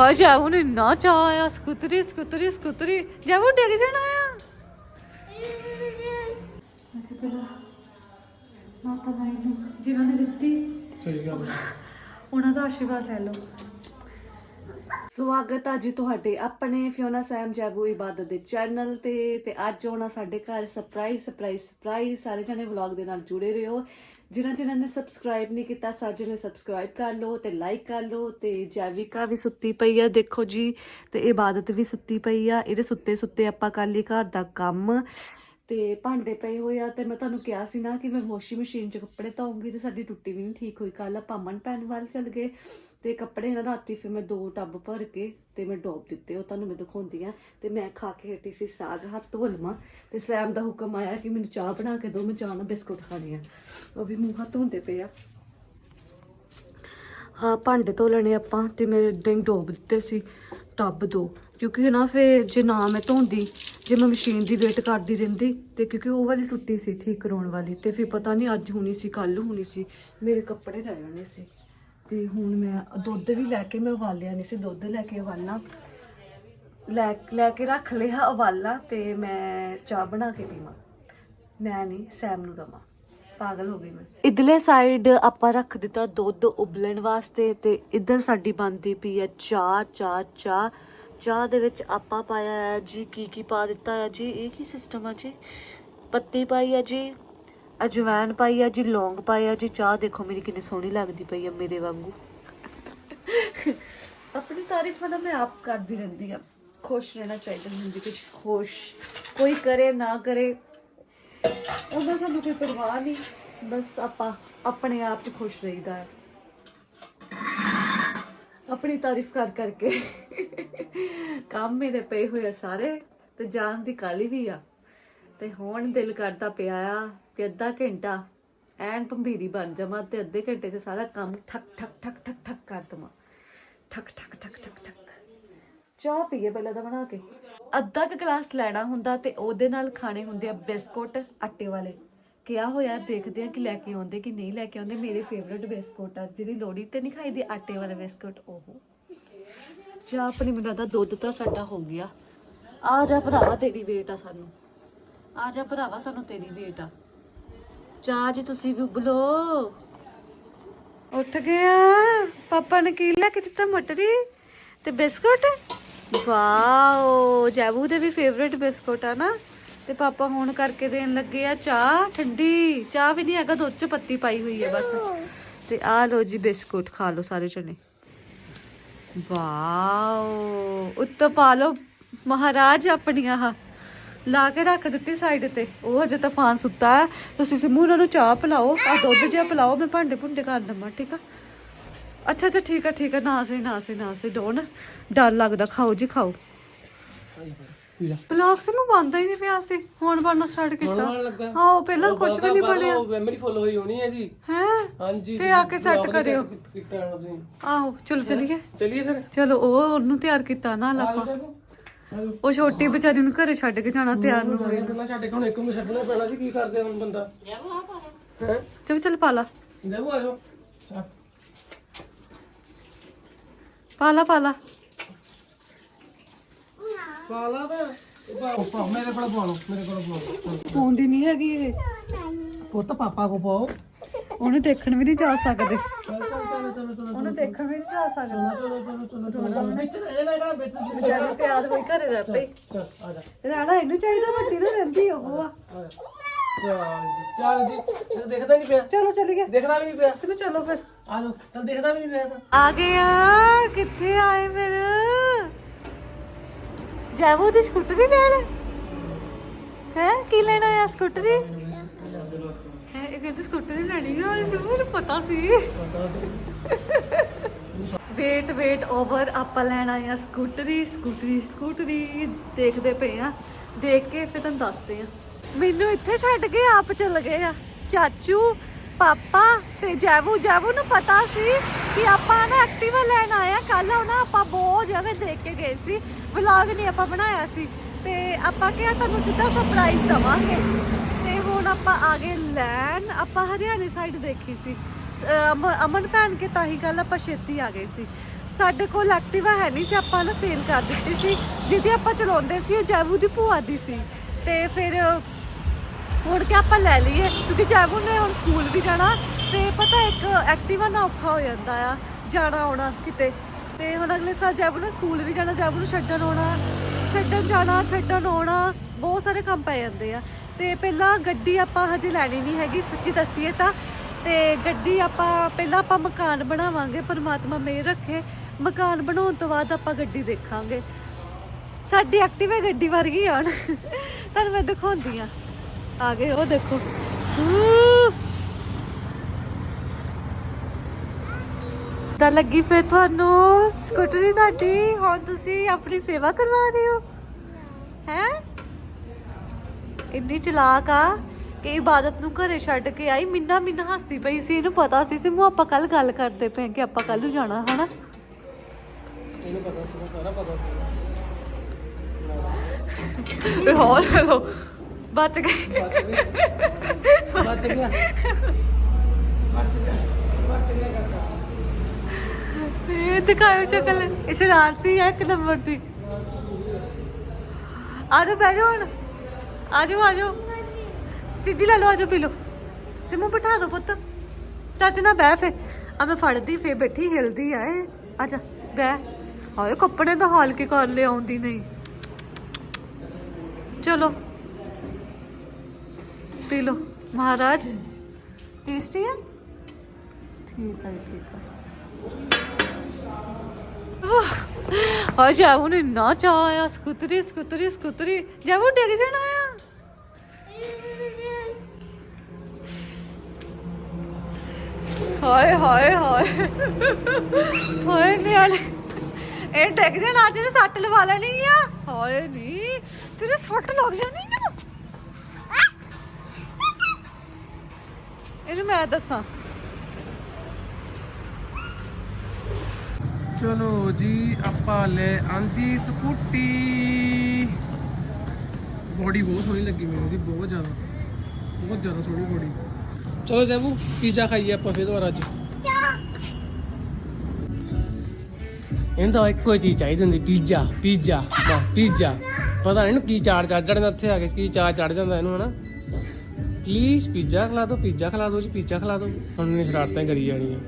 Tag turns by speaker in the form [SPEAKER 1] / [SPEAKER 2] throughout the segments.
[SPEAKER 1] ਆ ਜਾਵੂ ਨੇ ਨਾ ਚਾਹ ਆਇਆ ਸਕੂਤਰੀ ਸਕੂਤਰੀ ਸਕੂਤਰੀ ਜਾਵੂ ਡਿੱਗ ਜਾਣਾ ਆ। ਮਾਤਾ ਬਾਈ ਨੂੰ ਜਿਨ੍ਹਾਂ ਨੇ ਦਿੱਤੀ
[SPEAKER 2] ਸਹੀ ਗੱਲ
[SPEAKER 1] ਉਹਨਾਂ ਦਾ ਆਸ਼ੀਰਵਾਦ ਲੈ ਲਓ। ਸਵਾਗਤ ਹੈ ਜੀ ਤੁਹਾਡੇ ਆਪਣੇ ਫਿਓਨਾ ਸੈਮ ਜੈਬੂ ਇਬਾਦਤ ਦੇ ਚੈਨਲ ਤੇ ਤੇ ਅੱਜ ਆਉਣਾ ਸਾਡੇ ਘਰ ਸਰਪ੍ਰਾਈਜ਼ ਸਰਪ੍ਰਾਈਜ਼ ਸਰਪ੍ਰਾਈਜ਼ ਸਾਰੇ ਜਣੇ ਵਲੌਗ ਦੇ ਨਾਲ ਜੁੜੇ ਰਹੋ। ਜਿਨ੍ਹਾਂ ਜਿਨ੍ਹਾਂ ਨੇ ਸਬਸਕ੍ਰਾਈਬ ਨਹੀਂ ਕੀਤਾ, ਸਾਰੇ ਜਣੇ ਸਬਸਕ੍ਰਾਈਬ ਕਰ ਲਓ ਤੇ ਲਾਈਕ ਕਰ ਲਓ ਤੇ ਜੈਵਿਕਾ ਵੀ ਸੁੱਤੀ ਪਈ ਆ, ਦੇਖੋ ਜੀ, ਤੇ ਇਬਾਦਤ ਵੀ ਸੁੱਤੀ ਪਈ ਆ। ਇਹਦੇ ਸੁੱਤੇ ਸੁੱਤੇ ਆਪਾਂ ਕਰ ਲਈ ਘਰ ਦਾ ਕੰਮ। ਤੇ ਭਾਂਡੇ ਪਏ ਹੋਏ ਆ ਤੇ ਮੈਂ ਤੁਹਾਨੂੰ ਕਿਹਾ ਸੀ ਨਾ ਕਿ ਮੈਂ ਵਾਸ਼ਿੰਗ ਮਸ਼ੀਨ 'ਚ ਕੱਪੜੇ ਧੋਉਂਗੀ ਤੇ ਸਾਡੀ ਟੁੱਟੀ ਵੀ ਨਹੀਂ ਠੀਕ ਹੋਈ। ਕੱਲ ਆਪਾਂ ਅਮਨ ਪੈਣ ਵੱਲ ਚੱਲ ਗਏ ਤੇ ਕੱਪੜੇ ਨਾ ਰਾਤੀ ਫਿਰ ਮੈਂ ਦੋ ਟੱਬ ਭਰ ਕੇ ਤੇ ਮੈਂ ਡੋਬ ਦਿੱਤੇ, ਉਹ ਤੁਹਾਨੂੰ ਮੈਂ ਦਿਖਾਉਂਦੀ ਆ। ਤੇ ਮੈਂ ਖਾ ਕੇ ਹਟੀ ਸੀ ਸਾਗ, ਹੱਥ ਧੋ ਲਵਾਂ ਤੇ ਸੈਮ ਦਾ ਹੁਕਮ ਆਇਆ ਕਿ ਮੈਨੂੰ ਚਾਹ ਬਣਾ ਕੇ ਦਿਓ ਮੈਂ ਚਾਹ ਨਾਲ ਬਿਸਕੁਟ ਖਾਣੇ ਆ। ਉਹ ਵੀ ਮੂੰਹ ਹੱਥ ਧੋਂਦੇ ਪਏ ਆ। ਹਾਂ, ਭਾਂਡੇ ਧੋ ਲੈਣੇ ਆਪਾਂ ਤੇ ਮੇਰੇ ਦਿਨ ਡੋਬ ਦਿੱਤੇ ਸੀ, ਟੱਬ ਦੋ। ਕਿਉਂਕਿ ਨਾ ਫੇ ਜੇ ਨਾ ਮੈਂ ਧੋਂਦੀ, ਜੇ ਮੈਂ ਮਸ਼ੀਨ ਦੀ ਵੇਟ ਕਰਦੀ ਰਹਿੰਦੀ, ਤੇ ਕਿਉਂਕਿ ਉਹ ਵਾਲੀ ਟੁੱਟੀ ਸੀ ਠੀਕ ਕਰਾਉਣ ਵਾਲੀ, ਤੇ ਫਿਰ ਪਤਾ ਨਹੀਂ ਅੱਜ ਹੋਣੀ ਸੀ ਕੱਲ ਹੋਣੀ ਸੀ, ਮੇਰੇ ਕੱਪੜੇ ਰਹਿ ਜਾਣੇ ਸੀ। ਤੇ ਹੁਣ ਮੈਂ ਦੁੱਧ ਵੀ ਲੈ ਕੇ ਮੈਂ ਉਬਾਲਿਆ ਨਹੀਂ ਸੀ, ਦੁੱਧ ਲੈ ਕੇ ਉਬਾਲਣਾ। ਲੈ ਲੈ ਕੇ ਰੱਖ ਲਿਆ ਉਬਾਲਾ ਤੇ ਮੈਂ ਚਾਹ ਬਣਾ ਕੇ ਪੀਵਾਂ। ਮੈਂ ਨਹੀਂ ਸੈਮ ਨੂੰ ਦਵਾਂ। ਪਾਗਲ ਹੋ ਗਈ ਮੈਂ। ਇਧਰਲੇ ਸਾਈਡ ਆਪਾਂ ਰੱਖ ਦਿੱਤਾ ਦੁੱਧ ਉਬਲਣ ਵਾਸਤੇ ਤੇ ਇੱਧਰ ਸਾਡੀ ਬਣਦੀ ਪਈ ਹੈ ਚਾਹ ਚਾਹ ਚਾਹ। ਚਾਹ ਦੇ ਵਿੱਚ ਆਪਾਂ ਪਾਇਆ ਹੈ ਜੀ, ਕੀ ਕੀ ਪਾ ਦਿੱਤਾ ਹੈ ਜੀ? ਇਹ ਕੀ ਸਿਸਟਮ ਹੈ ਜੀ? ਪੱਤੀ ਪਾਈ ਹੈ ਜੀ, ਅਜਵਾਇਣ ਪਾਈ ਹੈ ਜੀ, ਲੌਂਗ ਪਾਈ ਹੈ ਜੀ। ਚਾਹ ਦੇਖੋ ਮੇਰੀ ਕਿੰਨੀ ਸੋਹਣੀ ਲੱਗਦੀ ਪਈ ਹੈ ਮੇਰੇ ਵਾਂਗੂ। ਆਪਣੀ ਤਾਰੀਫ ਨਾ ਮੈਂ ਆਪ ਕਰਦੀ ਰਹਿੰਦੀ ਹਾਂ ਖੁਸ਼ ਰਹਿਣਾ ਚਾਹੀਦਾ ਜ਼ਿੰਦਗੀ ਵਿੱਚ ਖੁਸ਼। ਕੋਈ ਕਰੇ, ਨਾ ਕਰੇ, ਉਹਦਾ ਸਾਨੂੰ ਕੋਈ ਪਰਵਾਹ ਨਹੀਂ। ਬਸ ਆਪਾਂ ਆਪਣੇ ਆਪ 'ਚ ਖੁਸ਼ ਰਹੀਦਾ ਹੈ। ਆਪਣੀ ਤਾਰੀਫ ਕਰ ਕਰਕੇ। ਕੰਮ ਮੇਰੇ ਪਏ ਹੋਏ ਆ ਸਾਰੇ, ਤੇ ਜਾਣ ਦੀ ਕਾਲੀ ਵੀ ਆ। ਤੇ ਹੁਣ ਦਿਲ ਕਰਦਾ ਪਿਆ ਆ ਕਿ ਅੱਧਾ ਘੰਟਾ ਐਨ ਭੰਬੀਰੀ ਬਣ ਜਾਵਾਂ ਤੇ ਅੱਧੇ ਘੰਟੇ 'ਚ ਸਾਰਾ ਕੰਮ ਠਕ ਠਕ ਠਕ ਠਕ ਠਕ ਕਰ ਦਵਾਂ। ਠਕ ਠਕ ਠਕ ਠਕ ਠਕ। ਚਾਹ ਪੀਏ ਪਹਿਲਾਂ ਤਾਂ ਬਣਾ ਕੇ। ਅੱਧਾ ਕੁ ਗਲਾਸ ਲੈਣਾ ਹੁੰਦਾ ਤੇ ਉਹਦੇ ਨਾਲ ਖਾਣੇ ਹੁੰਦੇ ਆ ਬਿਸਕੁਟ, ਆਟੇ ਵਾਲੇ। ਕਿਹਾ ਹੋਇਆ ਦੇਖਦੇ ਆ ਕਿ ਲੈ ਕੇ ਆਉਂਦੇ ਕਿ ਨਹੀਂ ਲੈ ਕੇ ਆਉਂਦੇ। ਮੇਰੇ ਫੇਵਰਿਟ ਬਿਸਕੁਟ ਆ ਜਿਹੜੀ ਲੋੜੀ ਤੇ ਨਹੀਂ ਖਾਈਦੀ, ਆਟੇ ਵਾਲੇ ਬਿਸਕੁਟ, ਉਹ। ਚਾਹ ਆਪਣੀ ਮੈਨੂੰ ਲੱਗਦਾ ਦੁੱਧ ਤਾਂ ਸਾਡਾ ਹੋ ਗਿਆ। ਆ ਜਾ ਭਰਾਵਾ, ਤੇਰੀ ਵੇਟ ਆ ਸਾਨੂੰ। ਆ ਜਾ ਭਰਾਵਾ, ਸਾਨੂੰ ਤੇਰੀ ਵੇਟ ਆ। ਚਾਹ ਜੀ ਤੁਸੀਂ ਵੀ ਉਬਲੋ। ਉੱਠ ਗਿਆ। ਪਾਪਾ ਨੇ ਕੀ ਲੈ ਕੇ ਦਿੱਤਾ, ਮਟਰੀ ਤੇ ਬਿਸਕੁਟ? ਵਾਓ, ਜੈਬੂ ਦੇ ਵੀ ਫੇਵਰਿਟ ਬਿਸਕੁਟ ਆ ਨਾ। ਤੇ ਪਾਪਾ ਹੁਣ ਕਰਕੇ ਦੇਣ ਲੱਗੇ ਆ ਚਾਹ ਠੰਡੀ। ਚਾਹ ਵੀ ਨਹੀਂ ਹੈਗਾ, ਦੁੱਧ ਚ ਪੱਤੀ ਪਾਈ ਹੋਈ ਹੈ ਬਸ। ਤੇ ਆ ਲੋ ਜੀ ਬਿਸਕੁਟ, ਖਾ ਲੋ ਸਾਰੇ ਜਣੇ। ਵਾਓ, ਉੱਤੋਂ ਪਾ ਲੋ ਮਹਾਰਾਜ ਆਪਣੀ ਆਹ ਲਾ ਕੇ ਰੱਖ ਦਿੱਤੀ ਸਾਈਡ ਤੇ। ਉਹ ਹਜੇ ਤਾਂ ਫਾਨ ਸੁੱਤਾ ਹੈ ਤੁਸੀਂ ਸਿਮੂ ਉਹਨਾਂ ਨੂੰ ਚਾਹ ਪਿਲਾਓ। ਆ ਦੁੱਧ ਜਿਹਾ ਪਿਲਾਓ, ਮੈਂ ਭਾਂਡੇ ਭੁੰਡੇ ਕਰ ਦਵਾਂ ਠੀਕ ਆ? ਅੱਛਾ ਅੱਛਾ, ਠੀਕ ਆ ਠੀਕ ਆ। ਨਾ ਸੇ ਨਾ ਸੇ ਨਾ ਸੇ ਡੋਨ ਡਰ ਲੱਗਦਾ। ਖਾਓ ਜੀ, ਖਾਓ। ਬਲੌਗ ਸੇ ਮੈਂ ਬੰਦਾ ਹੀ ਨਹੀਂ ਪਿਆ ਸੀ। ਹੁਣ ਬਣਨਾ ਸਟਾਰਟ ਕੀਤਾ।
[SPEAKER 2] ਬਣਨ ਲੱਗਾ।
[SPEAKER 1] ਹਾਂ ਉਹ ਪਹਿਲਾਂ ਕੁਝ ਵੀ ਨਹੀਂ ਬਣਿਆ।
[SPEAKER 2] ਮੈਮਰੀ ਫੁੱਲ ਹੋਈ ਹੋਣੀ ਹੈ ਜੀ।
[SPEAKER 1] ਹੈ?
[SPEAKER 2] ਹਾਂਜੀ
[SPEAKER 1] ਫੇ ਆ ਕੇ ਸੈੱਟ ਕਰਿਓ।
[SPEAKER 2] ਤੁਸੀਂ।
[SPEAKER 1] ਆਹੋ ਚਲੋ ਚਲੀਏ।
[SPEAKER 2] ਚਲਿਏ ਫਿਰ।
[SPEAKER 1] ਚਲੋ ਉਹ ਉਹਨੂੰ ਤਿਆਰ ਕੀਤਾ ਨਾ ਆਪਾਂ।
[SPEAKER 2] ਚਲੋ।
[SPEAKER 1] ਉਹ ਛੋਟੀ ਵਿਚਾਰੀ ਨੂੰ ਘਰੇ ਛੱਡ ਕੇ ਜਾਣਾ ਤਿਆਰ ਨੂੰ।
[SPEAKER 2] ਪਹਿਲਾਂ ਛੱਡ ਕੇ ਹੁਣ ਇੱਕ ਨੂੰ ਛੱਡਣਾ ਪੈਣਾ ਸੀ ਕੀ ਕਰਦੇ ਹੁਣ ਬੰਦਾ? ਹੈ?
[SPEAKER 1] ਚਲ ਚੱਲ ਪਾ ਲਾ।
[SPEAKER 2] ਜਾਓ ਆ ਜਾਓ।
[SPEAKER 1] ਪਾ ਲਾ ਪਾ ਲਾ।
[SPEAKER 2] ਪਾਲਾ ਤਾਂ ਪਾਓ ਪਾਓ ਮੇਰੇ ਕੋਲ ਪਾ ਲਓ ਮੇਰੇ ਕੋਲ ਪਾ ਲਓ
[SPEAKER 1] ਪਾਉਂਦੀ ਨਹੀਂ ਹੈਗੀ ਇਹ
[SPEAKER 2] ਪੁੱਤ ਪਾਪਾ ਕੋ ਪਾਓ
[SPEAKER 1] ਉਹਨੂੰ ਦੇਖਣ ਵੀ ਨਹੀਂ ਜਾ ਸਕਦੇ ਉਹਨੂੰ ਦੇਖਣ ਵੀ ਨਹੀਂ ਜਾ ਸਕਦਾ
[SPEAKER 2] ਚਲੋ ਚਲੋ ਚਲੋ ਚਲੋ ਵਿੱਚ ਰਹਿ ਜਾਣਾ ਵਿੱਚ
[SPEAKER 1] ਵਿਚਾਰੀ ਤਿਆਰ ਹੋਈ ਘਰੇ ਰਹਿ ਪਈ ਰਾਣਾ ਇਹਨੂੰ ਚਾਹੀਦਾ ਵੱਡੀ ਨੂੰ ਰਹਿੰਦੀ ਉਹ ਆ
[SPEAKER 2] ਚੱਲ ਜੀ ਇਹ ਦੇਖਦਾ ਨਹੀਂ ਪਿਆ
[SPEAKER 1] ਚਲੋ ਚੱਲ ਗਿਆ
[SPEAKER 2] ਦੇਖਦਾ ਵੀ ਨਹੀਂ ਪਿਆ
[SPEAKER 1] ਚਲੋ ਚਲੋ ਫਿਰ
[SPEAKER 2] ਆ ਲੋ ਚੱਲ ਦੇਖਦਾ ਵੀ ਨਹੀਂ ਪਿਆ ਤਾਂ
[SPEAKER 1] ਆ ਗਿਆ ਕਿੱਥੇ ਆਏ ਫਿਰ ਜਾਵੋ ਦੀ ਸਕੂਟਰੀ ਲੈਣ ਹੈ, ਕੀ ਲੈਣਾ ਆ ਸਕੂਟਰੀ? ਹੈ, ਇਹ ਕਹਿੰਦੇ ਸਕੂਟਰੀ ਲੈਣੀ ਆ ਮੈਨੂੰ ਪਤਾ ਸੀ। ਵੇਟ ਵੇਟ ਓਵਰ ਆਪਾਂ ਲੈਣਾ ਆ ਸਕੂਟਰੀ ਸਕੂਟਰੀ ਸਕੂਟਰੀ। ਦੇਖਦੇ ਪਏ ਆ। ਦੇਖ ਕੇ ਫਿਰ ਤੁਹਾਨੂੰ ਦੱਸਦੇ ਆ। ਮੈਨੂੰ ਇੱਥੇ ਛੱਡ ਕੇ ਆਪ ਚੱਲ ਗਏ ਆ। ਚਾਚੂ ਪਾਪਾ, ਤੇ ਜੈਵੂ ਜੈਵੂ ਨੂੰ ਪਤਾ ਸੀ ਕਿ ਆਪਾਂ ਨਾ ਐਕਟਿਵਾ ਲੈਣ ਆਏ ਆ। ਕੱਲ ਨਾ ਆਪਾਂ ਬਹੁਤ ਜਗ੍ਹਾ ਦੇਖ ਕੇ ਗਏ ਸੀ। ਵਲੌਗ ਨਹੀਂ ਆਪਾਂ ਬਣਾਇਆ ਸੀ। ਤੇ ਆਪਾਂ ਕਿਹਾ ਤੁਹਾਨੂੰ ਸਿੱਧਾ ਸਰਪ੍ਰਾਈਜ਼ ਦਵਾਂਗੇ। ਤੇ ਹੁਣ ਆਪਾਂ ਆ ਗਏ ਲੈਣ। ਆਪਾਂ ਹਰਿਆਣੇ ਸਾਈਡ ਦੇਖੀ ਸੀ। ਅਮਨ ਭੈਣ ਕੇ ਤਾਂ ਹੀ ਕੱਲ ਆਪਾਂ ਛੇਤੀ ਆ ਗਏ ਸੀ। ਸਾਡੇ ਕੋਲ ਐਕਟਿਵਾ ਹੈ ਨਹੀਂ ਸੀ। ਆਪਾਂ ਨਾ ਸੇਲ ਕਰ ਦਿੱਤੀ ਸੀ। ਜਿਹਦੀ ਆਪਾਂ ਚਲਾਉਂਦੇ ਸੀ, ਉਹ ਜੈਵੂ ਦੀ ਭੂਆ ਦੀ ਸੀ। ਤੇ ਫਿਰ ਹੁਣ ਕਿ ਆਪਾਂ ਲੈ ਲਈਏ, ਕਿਉਂਕਿ ਜੈਵੂ ਨੇ ਹੁਣ ਸਕੂਲ ਵੀ ਜਾਣਾ, ਤੇ ਪਤਾ ਇੱਕ ਐਕਟਿਵਾ ਨਾ ਔਖਾ ਹੋ ਜਾਂਦਾ ਆ, ਜਾਣਾ, ਆਉਣਾ ਕਿਤੇ। ਤੇ ਹੁਣ ਅਗਲੇ ਸਾਲ ਜੈਬੂ ਨੇ ਸਕੂਲ ਵੀ ਜਾਣਾ ਜੈਬੂ ਨੂੰ ਛੱਡਣ ਆਉਣਾ, ਛੱਡਣ ਜਾਣਾ, ਛੱਡਣ ਆਉਣਾ, ਬਹੁਤ ਸਾਰੇ ਕੰਮ ਪੈ ਜਾਂਦੇ ਆ। ਤੇ ਪਹਿਲਾਂ ਗੱਡੀ ਆਪਾਂ ਹਜੇ ਲੈਣੀ ਨਹੀਂ ਹੈਗੀ, ਸੱਚੀ ਦੱਸੀਏ ਤਾਂ। ਤੇ ਗੱਡੀ ਆਪਾਂ, ਪਹਿਲਾਂ ਆਪਾਂ ਮਕਾਨ ਬਣਾਵਾਂਗੇ, ਪਰਮਾਤਮਾ ਮੇਰ ਰੱਖੇ। ਮਕਾਨ ਬਣਾਉਣ ਤੋਂ ਬਾਅਦ ਆਪਾਂ ਗੱਡੀ ਦੇਖਾਂਗੇ। ਸਾਡੀ ਐਕਟਿਵਾ ਗੱਡੀ ਵਰਗੀ ਆਣ ਤੁਹਾਨੂੰ ਮੈਂ ਦਿਖਾਉਂਦੀ ਆ। ਆ ਗਏ ਉਹ ਦੇਖੋ। ਤਾਂ ਲੱਗੀ ਫੇ ਤੁਹਾਨੂੰ? ਸਕੂਟਰੀ ਤੁਹਾਡੀ? ਹੁਣ ਤੁਸੀਂ ਆਪਣੀ ਸੇਵਾ ਕਰਵਾ ਰਹੇ ਹੋ? ਹੈ? ਇੰਨੀ ਚਲਾਕ ਆ ਕਿ ਇਬਾਦਤ ਨੂੰ ਘਰੇ ਛੱਡ ਕੇ ਆਈ ਮਿੰਨਾ ਮਿੰਨਾ ਹੱਸਦੀ ਪਈ ਸੀ ਇਹਨੂੰ ਪਤਾ ਸੀ ਸਿਮੂ ਆਪਾਂ ਕੱਲ ਗੱਲ ਕਰਦੇ ਪਏ ਕਿ ਆਪਾਂ ਕੱਲ ਨੂੰ ਜਾਣਾ ਹਨਾ?
[SPEAKER 2] ਇਹਨੂੰ ਪਤਾ ਸੀ ਸਾਰਾ ਪਤਾ ਸੀ
[SPEAKER 1] ਹੋਰ ਚਲੋ ਬਚ ਗਏ।
[SPEAKER 2] ਬਚ ਗਿਆ ਬਚ ਗਿਆ। ਬਚ ਗਿਆ। ਬਚ ਗਿਆ ਕਾਕਾ
[SPEAKER 1] ਇਹ ਦਿਖਾਓ ਸ਼ਕਲ। ਇਹ ਸ਼ਰਾਰਤੀ ਹੈ ਇੱਕ ਨੰਬਰ ਦੀ। ਆ ਜਾਓ ਬਹਿ ਜਾਓ ਹੁਣ। ਆ ਜਾਓ ਆ ਜਾਓ ਚੀਜੀ ਲੈ ਲਓ ਆ ਜਾਓ ਪੀ ਲਓ। ਸਿਮੂ ਬਿਠਾ ਦੋ ਪੁੱਤ। ਚੱਜ ਨਾ ਬਹਿ ਫੇ। ਆ ਮੈਂ ਫੜਦੀ ਫੇ ਬੈਠੀ ਹਿਲਦੀ ਆ ਇਹ। ਆ ਜਾ ਬਹਿ। ਹਾਏ ਕੱਪੜੇ ਦਾ ਹਾਲ ਕੀ ਕਰ ਲਿਆ ਆਉਂਦੀ ਨਹੀਂ। ਚਲੋ। ਪੀ ਲਓ। ਮਹਾਰਾਜ ਟੇਸਟੀ ਹੈ ਠੀਕ ਹੈ ਠੀਕ ਹੈ ਆ ਜਾਵੂ ਨੇ ਨਾ ਚਾਇਆ ਸਕੂਤਰੀ ਸਕੂਤਰੀ ਸਕੂਤਰੀ ਜਾਵੂ ਡਿੱਗ ਜਾਣਾ ਆ? ਹਾਏ ਹਾਏ ਹਾਏ। ਹਾਏ ਨਿਆਲੇ ਇਹ ਡਿੱਗ ਜਾਣਾ, ਅੱਜ ਨੇ ਸੱਟ ਲਵਾ ਲੈਣੀ ਆ? ਹਾਏ ਨਹੀਂ ਤੇਰੇ ਸੱਟ ਲੱਗ ਜਾਣੀ ਇਹਨੂੰ ਮੈਂ ਦੱਸਾਂ।
[SPEAKER 2] ਚਲੋ ਜੀ, ਆਪਾਂ ਲੈ ਆਂਦੀ ਸਕੂਟੀ। ਬੋਡੀ ਬਹੁਤ ਸੋਹਣੀ ਲੱਗੀ ਮੈਨੂੰ ਦੀ ਬਹੁਤ ਜ਼ਿਆਦਾ। ਬਹੁਤ ਜ਼ਿਆਦਾ ਸੋਹਣੀ ਬੋਡੀ ਚਲੋ ਜੈਬੂ ਪੀਜ਼ਾ ਖਾਈਏ ਆਪਾਂ ਫਿਰ ਦੁਬਾਰਾ ਅੱਜ। ਇਹਨੂੰ ਤਾਂ ਇੱਕੋ ਹੀ ਚੀਜ਼ ਚਾਹੀਦੀ ਹੁੰਦੀ ਪੀਜ਼ਾ ਪੀਜ਼ਾ ਪੀਜ਼ਾ ਪਤਾ ਨਹੀਂ ਇਹਨੂੰ ਕੀ ਚਾਰ ਚੜ ਜਾਂਦਾ ਇੱਥੇ ਆ ਕੇ ਕੀ ਚਾਰ ਚੜ ਜਾਂਦਾ ਇਹਨੂੰ, ਹਨਾ? ਪਲੀਜ਼ ਪੀਜ਼ਾ ਖਿਲਾ ਦਿਓ ਪੀਜ਼ਾ ਖਿਲਾ ਦਿਓ ਜੀ ਪੀਜ਼ਾ ਖਿਲਾ ਦਿਓ। ਹੁਣ ਨਹੀਂ ਸ਼ਰਾਰਤਾਂ ਹੀ ਕਰੀ ਜਾਣੀਆਂ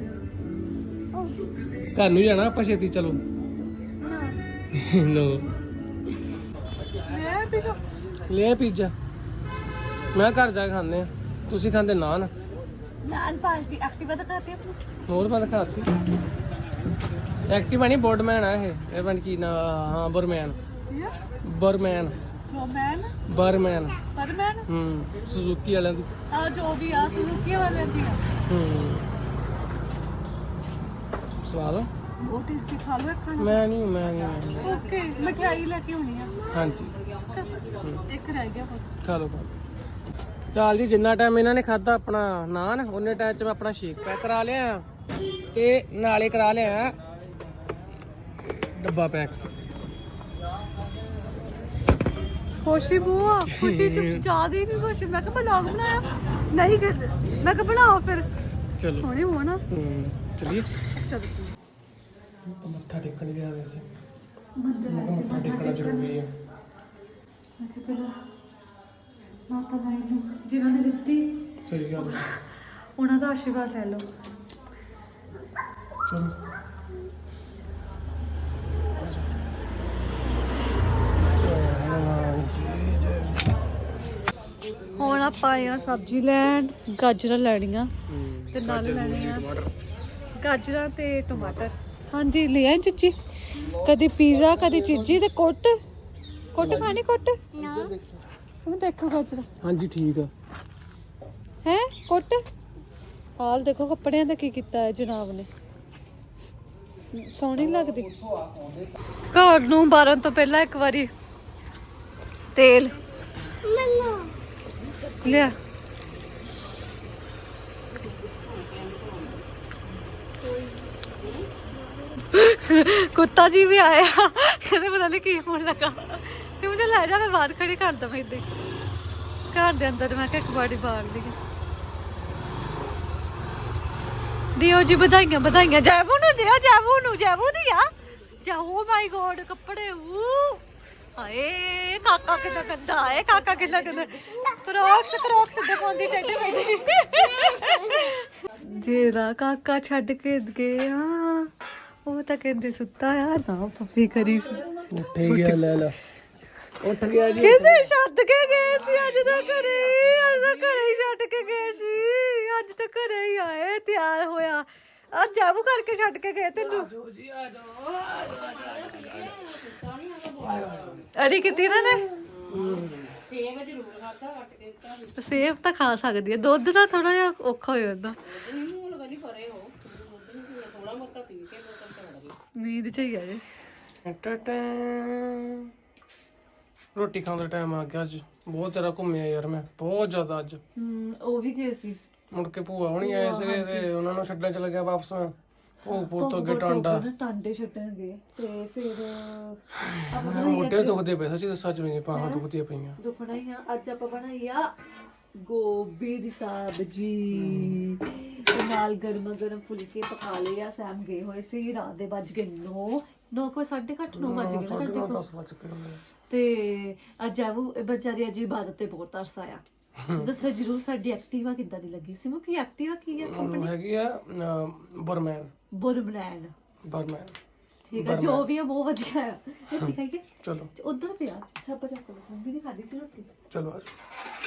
[SPEAKER 2] ਘਰ ਨੂੰ ਜਾਣਾ ਆਪਾਂ ਛੇਤੀ ਚਲੋ। ਨੋ ਲੈ ਪੀਜ਼ਾ। ਮੈਂ ਘਰ ਜਾ ਕੇ ਖਾਂਦੇ ਆ। ਤੁਸੀਂ ਖਾਂਦੇ ਨਾਨ?
[SPEAKER 1] ਨਾਲ ਪਾਰਟੀ ਐਕਟਿਵਾ ਦਿਖਾਤੀ ਆਪਣੀ।
[SPEAKER 2] ਹੋਰ ਮੈਂ ਦਿਖਾਤੀ ਐਕਟਿਵ ਨਹੀਂ ਬੋਰਡਮੈਨ ਆ ਇਹ। ਇਹ ਬਣ ਕੀ ਨਾ ਹਾਂ ਬਰਮੈਨ। ਬਰਮੈਨ।
[SPEAKER 1] ਰੋਮੈਨ
[SPEAKER 2] ਬਰਮੈਨ
[SPEAKER 1] ਪਰਮੈਨ
[SPEAKER 2] ਹੂੰ ਸੁਜ਼ੂਕੀ ਵਾਲਿਆਂ ਦੀ।
[SPEAKER 1] ਆ ਜੋ ਵੀ ਆ ਸੁਜ਼ੂਕੀ ਵਾਲਿਆਂ ਦੀ ਆ।
[SPEAKER 2] ਹੂੰ। ਸਵਾਦ ਆ?
[SPEAKER 1] ਉਹ ਟੇਸਟੀ ਖਾ ਲਓ ਇੱਕ ਖਾਣਾ।
[SPEAKER 2] ਮੈਂ ਨਹੀਂ ਮੈਂ ਨਹੀਂ ਮੈਂ ਨਹੀਂ।
[SPEAKER 1] ਓਕੇ ਮਠਿਆਈ ਲੈ ਕੇ ਆਉਣੀ ਆ।
[SPEAKER 2] ਹਾਂਜੀ।
[SPEAKER 1] ਇੱਕ ਰਹਿ ਗਿਆ ਬਸ।
[SPEAKER 2] ਖਾ ਲਓ ਖਾ ਲਓ। ਚਾਲ ਜੀ ਜਿੰਨਾ ਟਾਈਮ ਇਹਨਾਂ ਨੇ ਖਾਦਾ ਆਪਣਾ ਨਾਨ ਉਹਨੇ ਟਾਈਮ ਚ ਮੈਂ ਆਪਣਾ ਸ਼ੇਕ ਪੈਕ ਕਰਾ ਲਿਆ। ਤੇ ਨਾਲੇ ਕਰਾ ਲਿਆ ਡੱਬਾ ਪੈਕ
[SPEAKER 1] ਖੁਸ਼ੀ ਬੂਆ ਖੁਸ਼ੀ ਚ ਜ਼ਿਆਦਾ ਹੀ ਨਹੀਂ ਖੁਸ਼ੀ। ਮੈਂ ਕਿਹਾ ਬਲੌਗ ਬਣਾਇਆ। ਨਹੀਂ ਮੈਂ ਕਿਹਾ ਬਣਾਓ ਫਿਰ।
[SPEAKER 2] ਚਲੋ।
[SPEAKER 1] ਸੋਹਣੇ ਹੋਣਾ।
[SPEAKER 2] ਹੂੰ ਚਲਿਏ।
[SPEAKER 1] ਚਲੋ
[SPEAKER 2] ਮੱਥਾ ਟੇਕਣ ਗਿਆ ਮੈਂ ਕਿਹਾ ਮੱਥਾ ਟੇਕਣਾ ਜ਼ਰੂਰੀ ਹੈ
[SPEAKER 1] ਮੈਂ ਕਿਹਾ ਪਹਿਲਾਂ ਮਾਤਾ ਮਾਈ ਨੂੰ ਜਿਨ੍ਹਾਂ ਨੇ ਦਿੱਤੀ।
[SPEAKER 2] ਸਹੀ ਗੱਲ ਹੈ।
[SPEAKER 1] ਉਹਨਾਂ ਦਾ ਆਸ਼ੀਰਵਾਦ ਲੈ ਲਓ।
[SPEAKER 2] ਚਲੋ।
[SPEAKER 1] ਆਪਾਂ ਆਏ ਆ ਸਬਜ਼ੀ ਲੈਣ ਗਾਜਰਾਂ ਲੈਣੀਆਂ ਤੇ ਨਾਲ ਲੈਣੀਆਂ ਗਾਜਰਾਂ ਤੇ ਟਮਾਟਰ। ਹਾਂਜੀ ਲੈ ਆਏ ਚੀਚੀ। ਕਦੀ ਪੀਜ਼ਾ ਕਦੀ ਚੀਜੀ ਤੇ ਕੁੱਟ। ਕੁੱਟ ਖਾਣੀ ਕੁੱਟ? ਸੁਣ ਦੇਖੋ ਗਾਜਰਾਂ।
[SPEAKER 2] ਹਾਂਜੀ ਠੀਕ ਆ।
[SPEAKER 1] ਹੈ ਕੁੱਟ? ਹਾਲ ਦੇਖੋ ਕੱਪੜਿਆਂ ਦਾ ਕੀ ਕੀਤਾ ਹੈ ਜਨਾਬ ਨੇ। ਸੋਹਣੀ ਲੱਗਦੀ। ਘਰ ਨੂੰ ਬਾਰਨ ਤੋਂ ਪਹਿਲਾਂ ਇੱਕ ਵਾਰੀ ਤੇਲ। ਲਿਆ। ਕੁੱਤਾ ਜੀ ਵੀ ਆਇਆ। ਕਹਿੰਦੇ ਪਤਾ ਨਹੀਂ ਕੀ ਹੋਣ ਲੱਗਾ। ਤੇ ਮੈਨੂੰ ਲੈ ਜਾ, ਮੈਂ ਬਾਹਰ ਖੜੀ ਕਰ ਦਵਾਂ ਇੱਦਾਂ ਹੀ। ਘਰ ਦੇ ਅੰਦਰ ਮੈਂ ਕਿਹਾ ਇੱਕ ਵਾਰੀ ਬਾਹਰ ਲਈ ਦਿਓ ਜੀ, ਵਧਾਈਆਂ ਵਧਾਈਆਂ। ਜੈਵੂ ਨੂੰ ਦਿਓ, ਜੈਵੂ ਨੂੰ, ਜੈਵੂ ਦੀਆਂ ਜਾਓ ਮਾਈ ਗੋਡ, ਕੱਪੜੇ ਊ ਹਾਏ ਕਾਕਾ ਕਿੰਨਾ ਗੰਦਾ ਹੈ ਕਾਕਾ ਕਿੰਨਾ ਗੰਦਾ। ਕਰੋਕਸ ਕਰੋਕਸ ਦੇ ਪਾਉਂਦੀ ਟੱਡੇ ਬੈਠੀ। ਜੇਰਾ ਕਾਕਾ ਛੱਡ ਕੇ ਗਿਆ। ਉਹ ਤਾਂ ਕਹਿੰਦੇ ਸੁੱਤਾ ਆ ਨਾ ਪੱਪੀ ਕਰੀ ਸੀ।
[SPEAKER 2] ਉੱਠ ਗਿਆ ਲੈ ਲੈ। ਉੱਠ ਗਿਆ ਜੀ।
[SPEAKER 1] ਕਹਿੰਦੇ ਛੱਡ ਕੇ ਗਏ ਸੀ ਅੱਜ ਤਾਂ ਘਰੇ ਅੱਜ ਤਾਂ ਘਰੇ ਛੱਡ ਕੇ ਗਏ ਸੀ। ਅੱਜ ਤਾਂ ਘਰੇ ਹੀ ਆਏ ਤਿਆਰ ਹੋਇਆ। ਅੱਜ ਜਾਬੂ ਕਰਕੇ ਛੱਡ ਕੇ ਗਏ ਤੈਨੂੰ। ਅੜੀ ਕਿਤੇ ਨਾ? ਨੇ ਸੇਬ ਤਾਂ ਖਾ ਸਕਦੀ ਹੈ ਦੁੱਧ ਦਾ ਥੋੜਾ ਜਿਹਾ ਔਖਾ ਹੋ ਜਾਂਦਾ। ਨੀਂਦ ਚ ਹੀ ਆ ਜੇ।
[SPEAKER 2] ਰੋਟੀ ਖਾਣ ਦਾ ਟਾਈਮ ਆ ਗਿਆ ਅੱਜ ਬਹੁਤ ਜ਼ਿਆਦਾ ਘੁੰਮਿਆ ਯਾਰ ਮੈਂ ਬਹੁਤ ਜ਼ਿਆਦਾ ਅੱਜ
[SPEAKER 1] ਹਮ ਉਹ ਵੀ ਗਏ ਸੀ
[SPEAKER 2] ਮੁੜ ਕੇ ਭੂਆ ਹੋਣੀ ਆਏ ਸੀਗੇ ਤੇ ਉਹਨਾਂ ਨੂੰ ਛੱਡਣ ਚਲਾ ਗਿਆ ਵਾਪਸ। ਮੈਂ ਉਹ ਪੁੱਤ ਤੋਂ ਅੱਗੇ ਟਾਂਡਾ।
[SPEAKER 1] ਨਾ ਟਾਂਡੇ ਛੱਡਣ ਗਏ ਤੇ ਫਿਰ ਆਪਾਂ
[SPEAKER 2] ਮੇਰੇ ਮੋਢੇ ਦੁਖਦੇ ਪਏ ਸੱਚੀ ਦੱਸਾਂ ਚ ਮੇਰੇ ਬਾਹਾਂ ਦੁਖਦੀਆਂ ਪਈਆਂ।
[SPEAKER 1] ਦੁਖਣਾ ਹੀ ਆ। ਅੱਜ ਆਪਾਂ ਬਣਾਈ ਆ ਗੋਭੀ ਦੀ ਸਬਜੀ। ਤੇ ਨਾਲ ਗਰਮ ਗਰਮ ਫੁਲਕੇ ਪਕਾ ਲਏ ਆ। ਸੈਮ ਗਏ ਹੋਏ ਸੀ ਰਾਤ ਦੇ ਵੱਜ ਗਏ 9 9 ਕੋਈ 8:30 9 ਵੱਜ ਗਏ ਨਾ ਘੰਟੇ ਕੋ
[SPEAKER 2] 10 ਵਜੇ ਕੇ
[SPEAKER 1] ਤੇ ਅੱਜ ਆਵੂ ਬਚਾਰੀ ਅਜੀ ਇਬਾਦਤ ਤੇ ਬਹੁਤ ਤਰਸ ਆਇਆ। ਦੱਸੋ ਜਰੂਰ ਸਾਡੀ ਐਕਟਿਵਾ ਕਿੱਦਾਂ ਦੀ ਲੱਗੀ? ਸੀ ਕੀ ਐਕਟਿਵਾ ਕੀ ਹੈ
[SPEAKER 2] ਉਹ ਹੈਗੀ ਆ ਬਰਮੈਨ।
[SPEAKER 1] ਬੁਰਬਨੈਨ
[SPEAKER 2] ਬਰਮੈਨ
[SPEAKER 1] ਠੀਕ ਹੈ ਜੋ ਵੀ ਹੈ ਬਹੁਤ ਵਧੀਆ ਹੈ ਰੋਟੀ ਖਾਈਏ
[SPEAKER 2] ਚਲੋ।
[SPEAKER 1] ਉਧਰ ਪਿਆ ਛਾਪਾ ਲਓ ਮੰਮੀ ਨੇ ਖਾਦੀ ਸੀ ਰੋਟੀ?
[SPEAKER 2] ਚਲੋ ਆ ਜਾਓ।